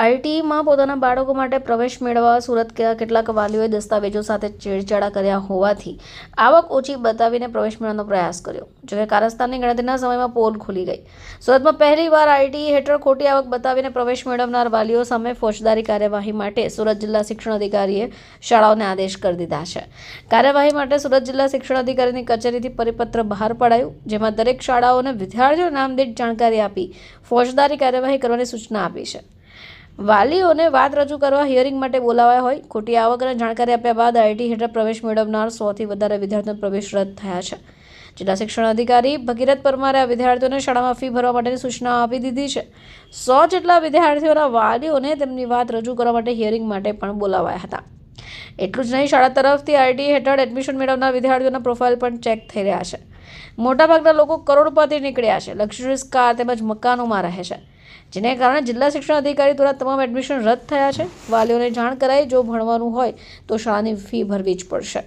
આઈટીમાં પોતાના બાળકો માટે પ્રવેશ મેળવવા સુરત કેટલાક વાલીઓએ દસ્તાવેજો સાથે છેડછાડા કર્યા હોવાથી આવક ઓછી બતાવીને પ્રવેશ મેળવવાનો પ્રયાસ કર્યો જોકે કારસ્તાનની ગણતરીના સમયમાં પોલ ખુલી ગઈ. સુરતમાં પહેલીવાર આઈટી હેઠળ ખોટી આવક બતાવીને પ્રવેશ મેળવનાર વાલીઓ સામે ફોજદારી કાર્યવાહી માટે સુરત જિલ્લા શિક્ષણ અધિકારીએ શાળાઓને આદેશ કરી દીધા છે. કાર્યવાહી માટે સુરત જિલ્લા શિક્ષણ અધિકારીની કચેરીથી પરિપત્ર બહાર પડાયું, જેમાં દરેક શાળાઓને વિદ્યાર્થીઓ નામદીઠ જાણકારી આપી ફોજદારી કાર્યવાહી કરવાની સૂચના આપી છે. વાલીઓને વાત રજૂ કરવા હિયરિંગ માટે બોલાવાયા હોય. ખોટી આવક અને જાણકારી આપ્યા બાદ આઈટી હેઠળ પ્રવેશ મેળવનાર સોથી વધારે વિદ્યાર્થીઓનો પ્રવેશ રદ થયા છે. જિલ્લા શિક્ષણ અધિકારી ભગીરથ પરમારે આ વિદ્યાર્થીઓને શાળામાં ફી ભરવા માટેની સૂચના આપી દીધી છે. સો જેટલા વિદ્યાર્થીઓના વાલીઓને તેમની વાત રજૂ કરવા માટે હિયરિંગ માટે પણ બોલાવાયા હતા. એટલું જ નહીં, શાળા તરફથી આઈટી હેઠળ એડમિશન મેળવનાર વિદ્યાર્થીઓના પ્રોફાઇલ પણ ચેક થઈ રહ્યા છે. મોટાભાગના લોકો કરોડપતિ નીકળ્યા છે. લક્ઝરીઝ કાર તેમજ મકાનોમાં રહે છે. જેને કારણે જિલ્લા શિક્ષણ અધિકારી દ્વારા તમામ એડમિશન રદ થયા છે. વાલીઓને જાણ કરાઈ. જો ભણવાનું હોય તો શાળાની ફી ભરવી જ પડશે.